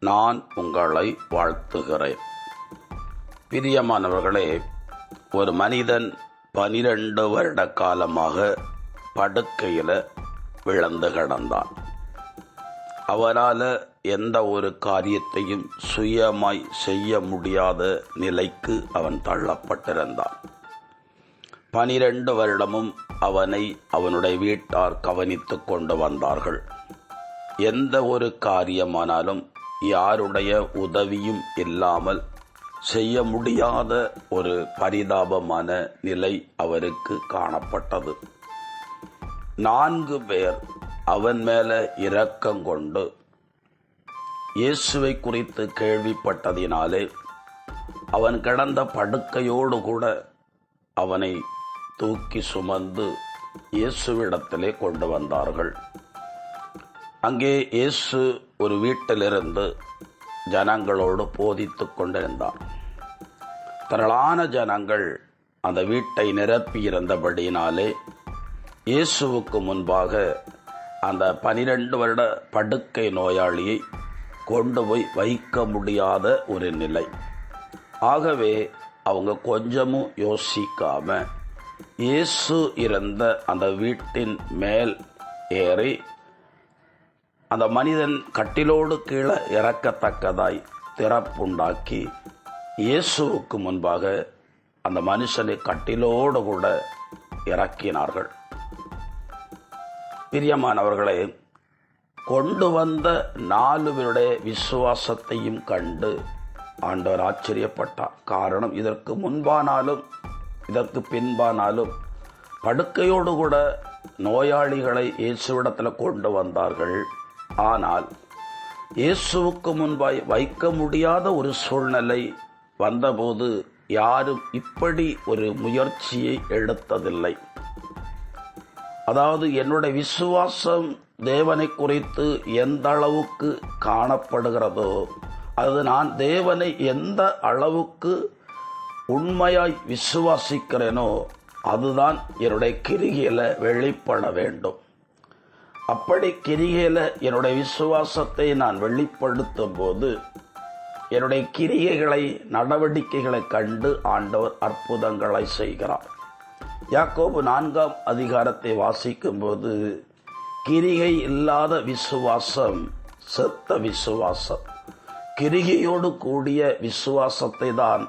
நான் உங்களை வாழ்த்துகிறேன். பிரியமானவர்களே ஒரு மனிதன் பனிரெண்டு வருட காலமாக படுக்கையில் விழுந்து கிடந்தான். அவரால் எந்த ஒரு காரியத்தையும் சுயமாய் செய்ய முடியாத நிலைக்கு அவன் தள்ளப்பட்டிருந்தான். பனிரெண்டு வருடமும் அவனை அவனுடைய வீட்டார் கவனித்து கொண்டு வந்தார்கள். எந்த ஒரு காரியமானாலும் யாருடைய உதவியும் இல்லாமல் செய்ய முடியாத ஒரு பரிதாபமான நிலை அவருக்கு காணப்பட்டது. நான்கு பேர் அவன் மேல இரக்கம் கொண்டு இயேசுவை குறித்து கேள்விப்பட்டதினாலே அவன் கிடந்த படுக்கையோடு கூட அவனை தூக்கி சுமந்து இயேசுவிடத்திலே கொண்டு வந்தார்கள். அங்கே இயேசு ஒரு வீட்டிலிருந்து ஜனங்களோடு போதித்து கொண்டிருந்தார் திரளான ஜனங்கள் அந்த வீட்டை நிரப்பியிருந்தபடியினாலே இயேசுவுக்கு முன்பாக அந்த பனிரெண்டு வருட படுக்கை நோயாளியை கொண்டு போய் வைக்க முடியாத ஒரு நிலை. ஆகவே அவங்க கொஞ்சமும் யோசிக்காம இயேசு இருந்த அந்த வீட்டின் மேல் ஏறி அந்த மனிதன் கட்டிலோடு கீழே இறக்கத்தக்கதாய் திறப்புண்டாக்கி இயேசுவுக்கு முன்பாக அந்த மனுஷனை கட்டிலோடு கூட இறக்கினார்கள். பிரியமானவர்களே கொண்டு வந்த நாலு பேருடைய விசுவாசத்தையும் கண்டு ஆண்டவர் ஆச்சரியப்பட்டார். காரணம் இதற்கு முன்பானாலும் இதற்கு பின்பானாலும் படுக்கையோடு கூட நோயாளிகளை இயேசுவிடத்தில் கொண்டு வந்தார்கள். ஆனால் இயேசுவுக்கு முன்பாய் வைக்க முடியாத ஒரு சூழ்நிலை வந்தபோது யாரும் இப்படி ஒரு முயற்சியை எடுத்ததில்லை. அதாவது என்னுடைய விசுவாசம் தேவனை குறித்து எந்த அளவுக்கு காணப்படுகிறதோ அது நான் தேவனை எந்த அளவுக்கு உண்மையாய் விசுவாசிக்கிறேனோ அதுதான் என்னுடைய கிரிகையில் வெளிப்பட வேண்டும். அப்படி கிரிகையில் என்னுடைய விசுவாசத்தை நான் வெளிப்படுத்தும் போது என்னுடைய கிரிகைகளை நடவடிக்கைகளை கண்டு ஆண்டவர் அற்புதங்களை செய்கிறார். யாக்கோபு நான்காம் அதிகாரத்தை வாசிக்கும்போது கிரிகை இல்லாத விசுவாசம் செத்த விசுவாசம். கிரிகையோடு கூடிய விசுவாசத்தை தான்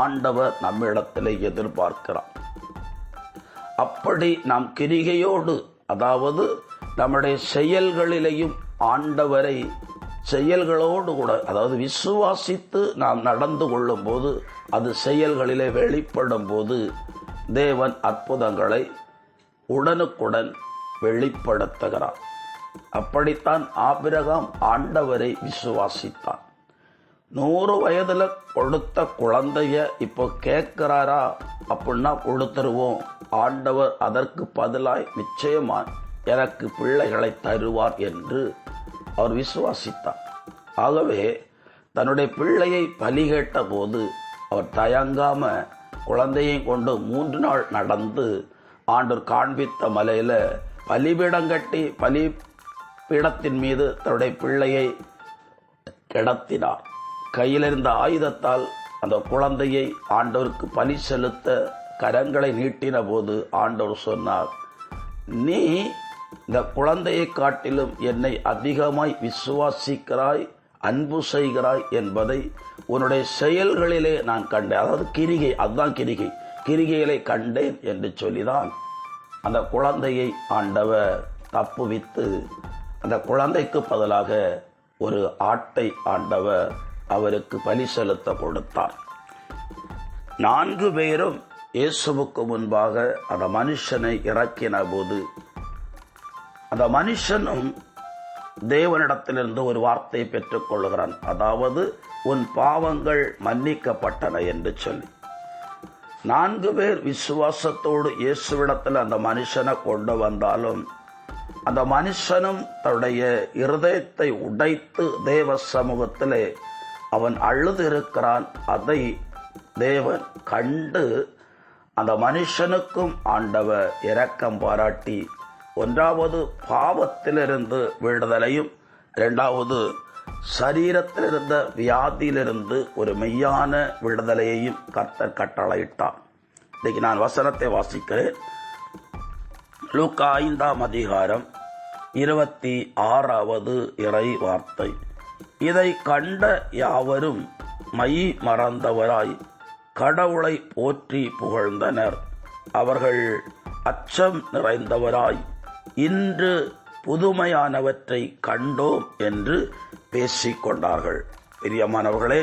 ஆண்டவர் நம்மிடத்தில் எதிர்பார்க்கிறார். அப்படி நாம் கிரிகையோடு அதாவது நம்முடைய செயல்களிலேயும் ஆண்டவரை செயல்களோடு கூட அதாவது விசுவாசித்து நாம் நடந்து கொள்ளும் போது அது செயல்களிலே வெளிப்படும் போது தேவன் அற்புதங்களை உடனுக்குடன் வெளிப்படுத்துகிறார். அப்படித்தான் ஆபிரகாம் ஆண்டவரை விசுவாசித்தான். நூறு வயதில் கொடுத்த குழந்தைய இப்போ கேட்கிறாரா? அப்படின்னா கொடுத்துருவோம். ஆண்டவர் அதற்கு பதிலாய் நிச்சயமா எனக்கு பிள்ளைகளை தருவார் என்று அவர் விசுவாசித்தார். ஆகவே தன்னுடைய பிள்ளையை பலி கேட்டபோது அவர் தயங்காம குழந்தையை கொண்டு மூன்று நாள் நடந்து ஆண்டவர் காண்பித்த மலையில் பலிபீடம் கட்டி பலி பீடத்தின் மீது தன்னுடைய பிள்ளையை கிடத்தினார். கையில் இருந்த ஆயுதத்தால் அந்த குழந்தையை ஆண்டவருக்கு பலி செலுத்த கரங்களை நீட்டின போது ஆண்டவர் சொன்னார் நீ இந்த குழந்தையை காட்டிலும் என்னை அதிகமாய் விசுவாசிக்கிறாய் அன்பு செய்கிறாய் என்பதை உன்னுடைய செயல்களிலே நான் கண்டேன். அதாவது கிரிகை அதுதான் கிரிகை. கிரிகைகளை கண்டேன் என்று சொல்லிதான் அந்த குழந்தையை ஆண்டவர் தப்புவித்து அந்த குழந்தைக்கு பதிலாக ஒரு ஆட்டை ஆண்டவர் அவருக்கு பலி செலுத்த கொடுத்தார். நான்கு பேரும் இயேசுவுக்கு முன்பாக அந்த மனுஷனை இறக்கின போது அந்த மனுஷனும் தேவனிடத்திலிருந்து ஒரு வார்த்தையை பெற்றுக்கொள்கிறான் அதாவது உன் பாவங்கள் மன்னிக்கப்பட்டன என்று சொல்லி. நான்கு பேர் விசுவாசத்தோடு இயேசுவிடத்தில் அந்த மனுஷனை கொண்டு வந்தாலும் அந்த மனுஷனும் தன்னுடைய இருதயத்தை உடைத்து தேவ சமூகத்திலே அவன் அழுதிருக்கிறான். அதை தேவன் கண்டு அந்த மனுஷனுக்கும் ஆண்டவர் இரக்கம் பாராட்டி ஒன்றாவது பாவத்திலிருந்து விடுதலையும் இரண்டாவது சரீரத்திலிருந்த வியாதியிலிருந்து ஒரு மெய்யான விடுதலையையும் கர்த்தர் கட்டளையிட்டார். இன்றைக்கு நான் வசனத்தை வாசிக்கிறேன். லூக்கா ஐந்தாம் அதிகாரம் இருபத்தி ஆறாவது இறை வார்த்தை. இதை கண்ட யாவரும் மை மறந்தவராய் கடவுளை போற்றி புகழ்ந்தனர். அவர்கள் அச்சம் நிறைந்தவராய் இன்று புதுமையானவற்றை கண்டோம் என்று பேசிக்கொண்டார்கள். பிரியமானவர்களே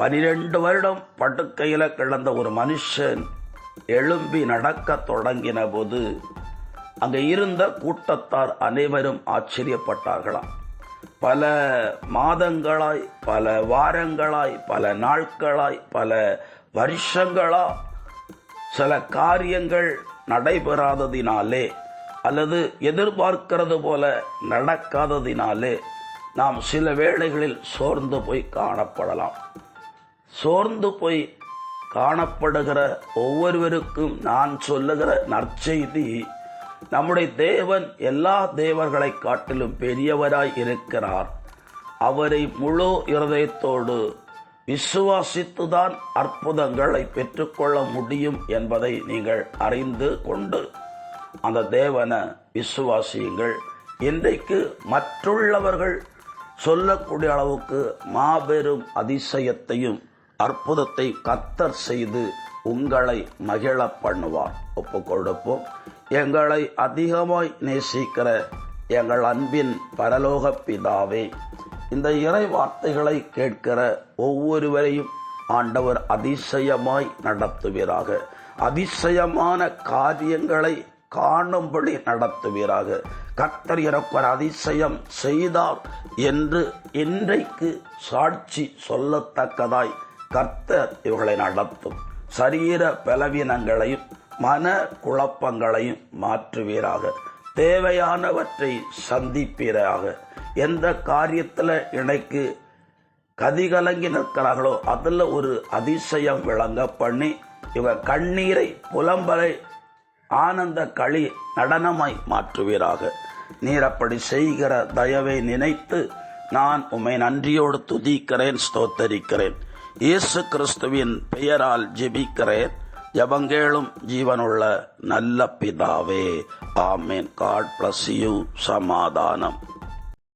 பனிரெண்டு வருடம் படுக்கையில் கிடந்த ஒரு மனுஷன் எழும்பி நடக்க தொடங்கின போது அங்கே இருந்த கூட்டத்தார் அனைவரும் ஆச்சரியப்பட்டார்களாம். பல மாதங்களாய் பல வாரங்களாய் பல நாட்களாய் பல வருஷங்களா சில காரியங்கள் நடைபெறாததினாலே அல்லது எதிர்பார்க்கிறது போல நடக்காததினாலே நாம் சில வேளைகளில் சோர்ந்து போய் காணப்படலாம். சோர்ந்து போய் காணப்படுகிற ஒவ்வொருவருக்கும் நான் சொல்லுகிற நற்செய்தி நம்முடைய தேவன் எல்லா தேவர்களை காட்டிலும் பெரியவராய் இருக்கிறார். அவரை முழு இருதயத்தோடு விசுவாசித்துதான் அற்புதங்களை பெற்றுக்கொள்ள முடியும் என்பதை நீங்கள் அறிந்து கொண்டு அந்த தேவனை விசுவாசியுங்கள். இன்றைக்கு மற்றுள்ளவர்கள் சொல்லக்கூடிய அளவுக்கு மாபெரும் அதிசயத்தையும் அற்புதத்தை கத்தர் செய்து உங்களை மகிழ பண்ணுவார். ஒப்பு கொடுப்போம் எங்களை அதிகமாய் நேசிக்கிற எங்கள் அன்பின் பரலோக பிதாவே இந்த இறை வார்த்தைகளை கேட்கிற ஒவ்வொருவரையும் ஆண்டவர் அதிசயமாய் நடத்துவீராக. அதிசயமான காரியங்களை காணும்படி நடத்துவீராக. கர்த்தர் எனக்கு ஒரு அதிசயம் செய்தார் என்று இன்றைக்கு சாட்சி சொல்லத்தக்கதாய் கர்த்தர் இவர்களை நடத்தும். சரீர பலவீனங்களையும் மன குழப்பங்களையும் மாற்றுவீராக. தேவையானவற்றை சந்திப்பீராக. எந்த காரியத்தில் இணைக்கு கதிகலங்கி நிற்கிறார்களோ அதில் ஒரு அதிசயம் விளங்க பண்ணி இவர் கண்ணீரை புலம்பலை ஆனந்த களி நடனமாய் மாற்றுவீராக. நீர் அப்படி செய்கிற தயவை நினைத்து நான் உம்மை நன்றியோடு துதிக்கிறேன் ஸ்தோத்தரிக்கிறேன். இயேசு கிறிஸ்துவின் பெயரால் ஜெபிக்கிறேன். ஜபங்கேளும் ஜீவனுள்ள நல்ல பிதாவே. ஆமேன். காட் பிளஸ் யூ சமாதானம்.